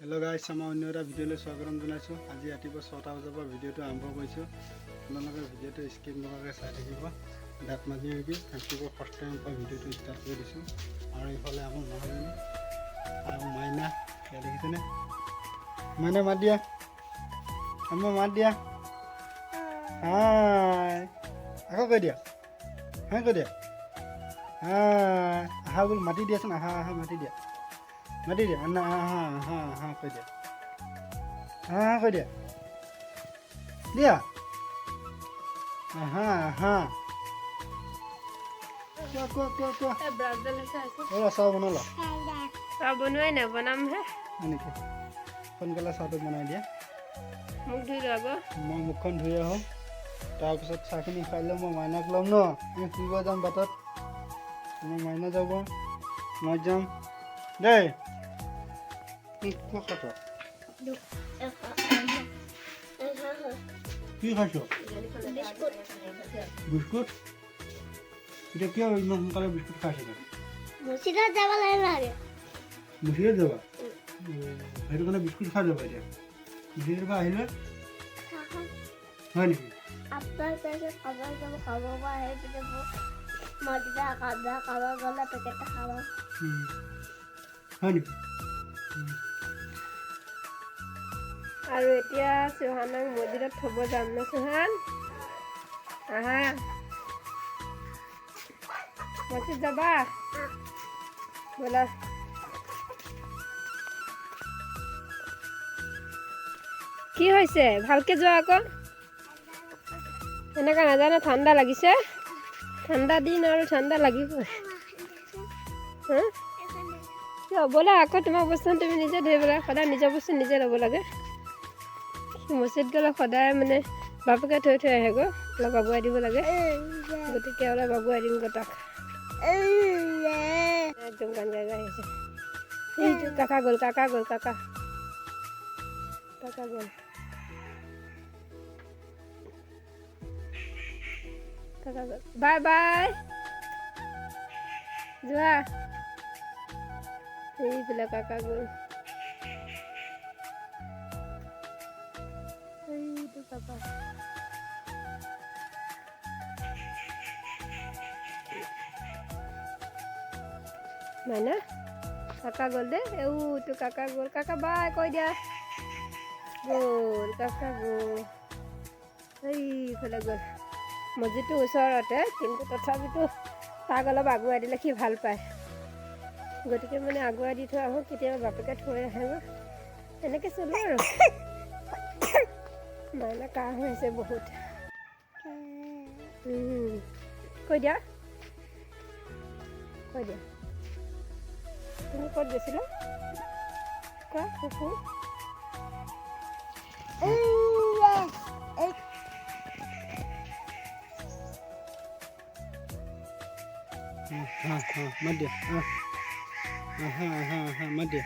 Hello' গাইছ আমাৰ অন্য এটা ভিডিঅ'লৈ স্বাগতম জনাইছোঁ আজি ৰাতিপুৱা ছটা বজাৰ পৰা ভিডিঅ'টো আৰম্ভ কৰিছোঁ আপোনালোকে ভিডিঅ'টো স্কিপ নোহোৱাকৈ চাই থাকিব দাঁত মাজি মাজি ৰাতিপুৱা ফাৰ্ষ্ট টাইমৰ পৰা ভিডিঅ'টো ষ্টাৰ্ট কৰি দিছোঁ আৰু এইফালে আমাৰ মানুহজনী আৰু মাইনা এয়া দেখিছেনে মাইনা মাত দিয়া আমাৰ মাত দিয়া হাই আকৌ কৈ দিয়া হাই কৈ দিয়া হাই আহা বোলো মাতি দিয়াচোন আহা আহা মাতি দিয়া মাতি দিয়া না আহা আহা আহা কৈ দিয়া আহা আহা কৈ দিয়া দিয়া আহা আহা কোৱা কোৱা কোৱা কোৱা এই ব্ৰাছডাল হৈছে আছে অ' চাহ বনালা চাহ বনোৱাই নাই বনামহে হয় নেকি সোনকালে চাহটো বনাই দিয়া মোক ধুই আকৌ মই মুখখন ধুই আহোঁ তাৰপিছত চাহখিনি খাই লৈ মই মাইনাক ল'ম ন আমি ফুৰিব যাম বাটত আমাৰ মাইনা যাব মই যাম দেই কি খাইছ? বিস্কুট? এতিয়া কিয় ইমান সোনকালে বিস্কুট খাইছ তই যাব লাগে মছজিদত যাবা? সেইটো কাৰণে বিস্কুট খাই যাবা এতিয়া পৰা আহিলে হয় নেকি? আপোনাৰ তাৰপিছত খাব যাব খাব পৰা আহি পিনে মোক মছজিদত কান্দা খাব গ'লে উম। হয় নেকি? আৰু এতিয়া চুহানক মছজিদত থ'ব যাম ন চুহান? আহা। মছজিদ যাবা? ব'লা। কি হৈছে? ভালকে যোৱা আকৌ? এনেকুৱা নাজানে, ঠাণ্ডা লাগিছে? ঠাণ্ডা দিন আৰু ঠাণ্ডা লাগিবই হা? ব'লা আকৌ তোমাৰ বস্তু তুমি নিজে ধৰিব লাগে সদায় নিজৰ বস্তু নিজে ল'ব লাগে। মছজিদ গ'লে সদায় মানে বাপেকে থৈ থৈ আহেগৈ অলপ বাবুৱাই দিব লাগে। গতিকে অলপ বাবুৱাই দিম গৈ তাক। একদম গান গাই গাই আহিছে এইটো কাকা গ'ল কাকা গ'ল কাকা। কাকা গ'ল। কাকা গ'ল। Bye bye. যোৱা। এইফালে কাকা গ'ল। মাইনা কাকা গ'ল দে। এইটো কাকা গ'ল। কাকা, বাই, কৈ দিয়া। গ'ল, কাকা গ'ল। এইফালে গ'ল। মছজিদটো ওচৰতে, কিন্তু তথাপিতো তাক অলপ আগুৱাই দিলে সি ভালো পায়। গতিকে মানে আগুৱাই দি থৈ আহোঁ, কেতিয়াবা বাপেকে থৈ আহেগৈ এনেকৈ চলোঁ আৰু। মাইনা কাহ হৈ আছে বহুত। কৈ দিয়া। কৈ দিয়া। তুমি ক'ত গৈছিলা কোৱা কুকুৰ হা হা মাত দিয়া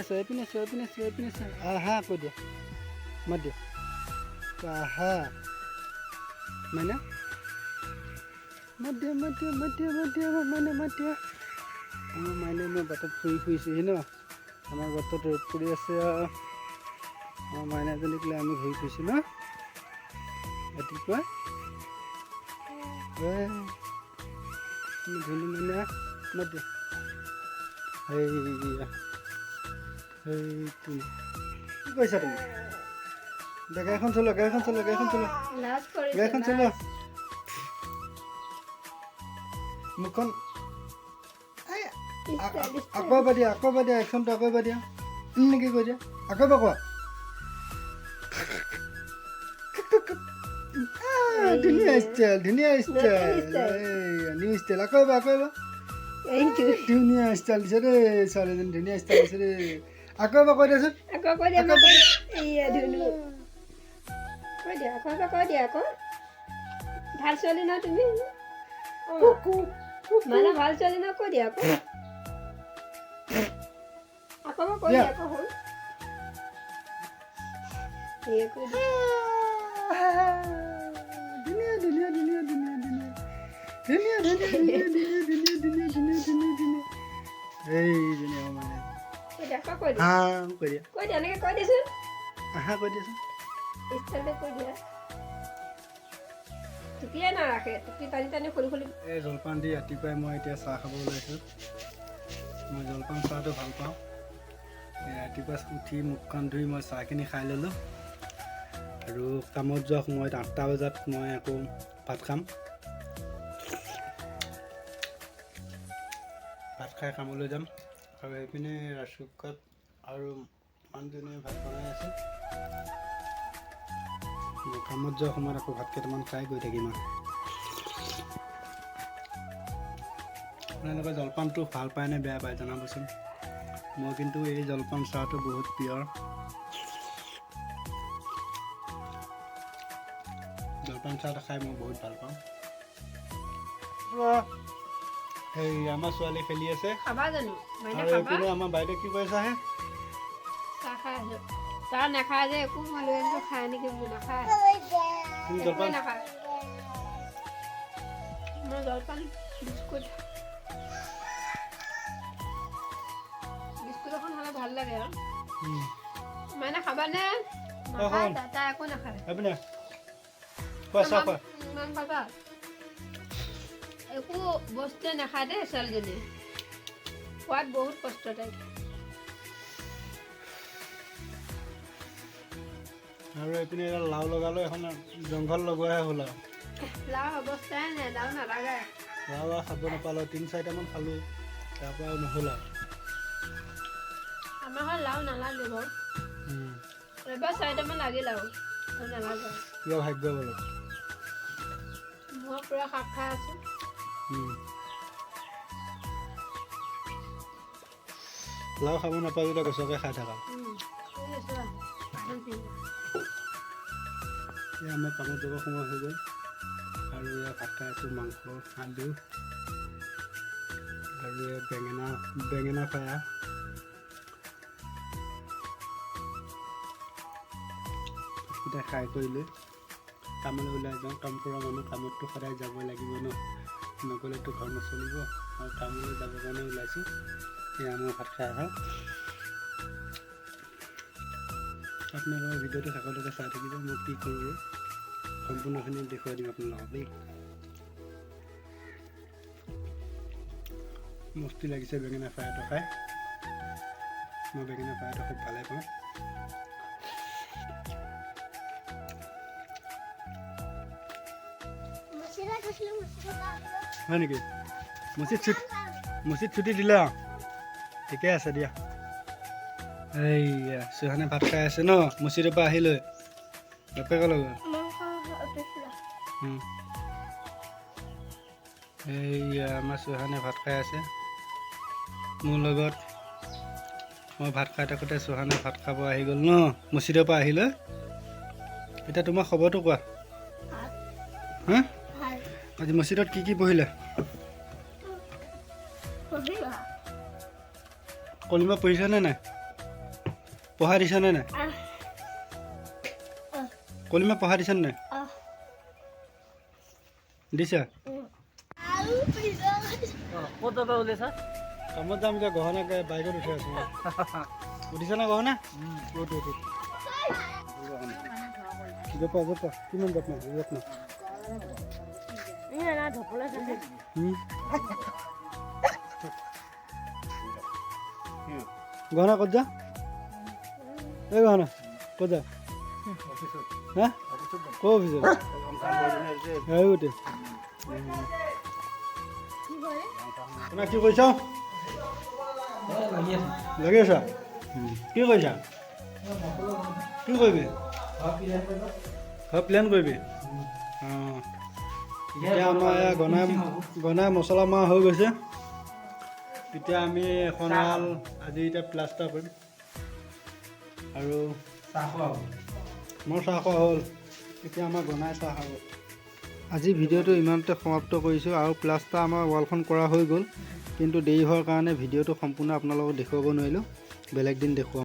চোৱা এইপিনে চোৱা এইপিনে চোৱা এইপিনে চোৱা আহা কৈ দিয়া মাত দিয়া আহা মাইনা মাত দিয়া মাত দিয়া মাত দিয়া মাত দিয়া মাইনা মাত দিয়া আমাৰ মাইনে মই বাটত ফুৰি ফুৰিছোহি ন আমাৰ বাটত ৰ'দ পৰি আছে আমাৰ মাইনাজনীক লৈ আমি ঘূৰি ফুৰিছোঁ ন ৰাতিপুৱা এই, মোৰ ধনী মাইনা মাত দিয়া সেইটো কি কৈছা তুমি? দে গাড়ীখন চলোৱা গাড়ীখন চলোৱা গাড়ীখন চলোৱা লাজ কৰিছে গাড়ীখন চলোৱা মুখখন আ- আ- আকৌ এবাৰ দিয়া আকৌ এবাৰ দিয়া একশ্যনটো আকৌ এবাৰ দিয়া এনেকৈ কৈ দিয়া আকৌ এবাৰ কোৱা? ধুনীয়া ষ্টাইল ধুনীয়া ষ্টাইল নিউ ষ্টাইল আকৌ এবাৰ আকৌ এবাৰ ধুনীয়া ষ্টাইল দিছে দেই ছোৱালীজনী ধুনীয়া ষ্টাইল দিছে দেই আকৌ এবাৰ কৈ দিয়াচোন আকৌ কৈ দিয়া মই কৈ এইয়া ধুনু কৈ দিয়া আকৌ এবাৰ কৈ দিয়া আকৌ ভাল ছোৱালী ন তুমি মানে ভাল ছোৱালী ন কৈ দিয়া আকৌ আকৌ এবাৰ কৈ দিয়া আকৌ হ'ল ধুনীয়া ধুনীয়া ধুনীয়া ধুনীয়া ধুনীয়া ধুনীয়া ধুনীয়া ধুনীয়া ধুনীয়া ধুনীয়া ধুনীয়া ধুনীয়া ধুনীয়া ধুনীয়া এই ধুনীয়া মানে কৈ দিয়া কৈ দিয়া হা কৈ দিয়া কৈ দিয়া এনেকৈ কৈ দিয়াচোন আহা কৈ দিয়াচোন ষ্টাইলতে কৈ দিয়া। টুপিয়ে নাৰাখে টুপি টানি টানি খুলি খুলি। এই জলপান দি ৰাতিপুৱাই মই এতিয়া চাহ খাব ওলাইছোঁ। মই জলপান চাহটো ভালো পাওঁ। ৰাতিপুৱা উঠি মুখ কাণ ধুই মই চাহখিনি খাই ল'লোঁ। আৰু কামত যোৱা সময়ত আঠটা বজাত মই আকৌ ভাত খাম। ভাত খাই কামলৈ যাম। আৰু এইপিনে ৰাজচুকাত আৰু মানুহজনীয়ে ভাত বনাই আছে কামত যোৱা সময়ত আকৌ ভাত কেইটামান খাই গৈ থাকিম আৰু আপোনালোকে জলপানটো ভাল পায় নে বেয়া পায় জনাবচোন মই কিন্তু এই জলপান চাহটো বহুত প্ৰিয় জলপান চাহটো খাই মই বহুত ভাল পাওঁ সেই আমাৰ ছোৱালী খেলি আছে খাবা জানো মানে আৰু খাবা এইপিনে আমাৰ বাইদেউ কি কৰিছে হে চাহ খাই আছো চাহ নাখায় যে একো মই লৈ আনিছো খাই নেকি মোৰ নাখায় তুমি একোৱে জলপান নাখায় মই জলপান বিস্কুট বিস্কুট এখন হ'লে ভাল লাগে আৰু উম, মানে খাবানে নাখায় দাদা একো নাখায় এইপিনে খোৱা চাহ খোৱা ইমান খাবা একো বস্তুৱে নাখায় দেই ছোৱালীজনী। খোৱাত বহুত কষ্ট তাই আৰু এইপিনে এডাল লাও লগালোঁ এখন জংঘল লগোৱাহে হ'ল আৰু। লাও অৱস্থাই নাই লাও নালাগে লাও আৰু খাব নাপালোঁ তিনি চাৰিটামান খালোঁ তাৰপৰা আৰু নহ'ল আৰু। আমাৰ ঘৰত লাও নালাগে বাৰু। এবাৰ চাৰিটামান লাগিল আৰু নালাগে। কিয় ভাগ্য বলত মই পূৰা শাক খাই আছোঁ। লাও খাব যদি গছকে খাই থাকা এই। এই আমাৰ কামত যাব সময় হৈ গ'ল আৰু এয়া ভাত খাই আছোঁ মাংস আলু আৰু এয়া বেঙেনা বেঙেনা ফ্ৰাই ভাতকেইটা খাই কৰি লৈ কামলৈ ওলাই যাওঁ কাম কৰা মানুহ কামততো সদায় যাবই লাগিব ন নগ'লেতো ঘৰ নচলিব আৰু কামলৈ যাবৰ কাৰণে ওলাইছোঁ এয়া মই ভাত খাই আহা আপোনালোকৰ ভিডিঅ'টো শেষলৈকে চাই থাকিব মই কি কৰোঁ সম্পূৰ্ণখিনি দেখুৱাই দিম আপোনালোকক দেই মস্তি লাগিছে বেঙেনা ফ্ৰাইটো খাই। মই বেঙেনা ফ্ৰাইটো খুব ভালেই পাওঁ। হয় নেকি? মচিত ছুট মচিত ছুটি দিলা? ঠিকে আছে দিয়া। এইয়া, চুহানে ভাত খাই আছে ন? মচিৰৰ পৰা আহি লৈ বাপেকৰ লগত। এইয়া, আমাৰ চুহানে ভাত খাই আছে। মোৰ লগত। মই ভাত খাই থাকোঁতে চুহানে ভাত খাব আহি গ'ল ন? মছজিদৰ পৰা আহিলৈ? এতিয়া তোমাৰ খবৰটো কোৱা? হা? আজি মছজিদত কি কি পঢ়িলে? কলিমা পঢ়িছেনে নাই? পঢ়াই দিছেনে নাই? কলিমা পঢ়াই দিছেনে নাই? দিছা? ক'ত যাবা ওলাইছা কামত যাম এতিয়া গহনা বাইকত উঠি আছোঁ। উঠিছে না গহনা? উঠ উঠ জপা জপা কিমান 하나 더 골라주세요. 응. 이거 하나 꽂자? 이거 하나 꽂자. 어? 거기서. 아이고 돼. না কি কৈছ লাগি আছা কি কৈছা কি কৰিবি খোৱা প্লেন কৰিবি অঁ এতিয়া আমাৰ এয়া গনাই গনাই মছলা মৰা হৈ গৈছে। এতিয়া আমি এখন হাল আজি এতিয়া প্লাষ্টাৰ কৰিম। আৰু মোৰ চাহ খোৱা হ'ল। এতিয়া আমাৰ গনাই চাহ খাব। আজি ভিডিঅ'টো ইমানতে সমাপ্ত কৰিছোঁ আৰু প্লাষ্টাৰ আমাৰ ৱালখন কৰা হৈ গ'ল। কিন্তু দেৰি হোৱাৰ কাৰণে ভিডিঅ'টো সম্পূৰ্ণ আপোনালোকক দেখুৱাব নোৱাৰিলোঁ। বেলেগ দিন দেখুৱাম।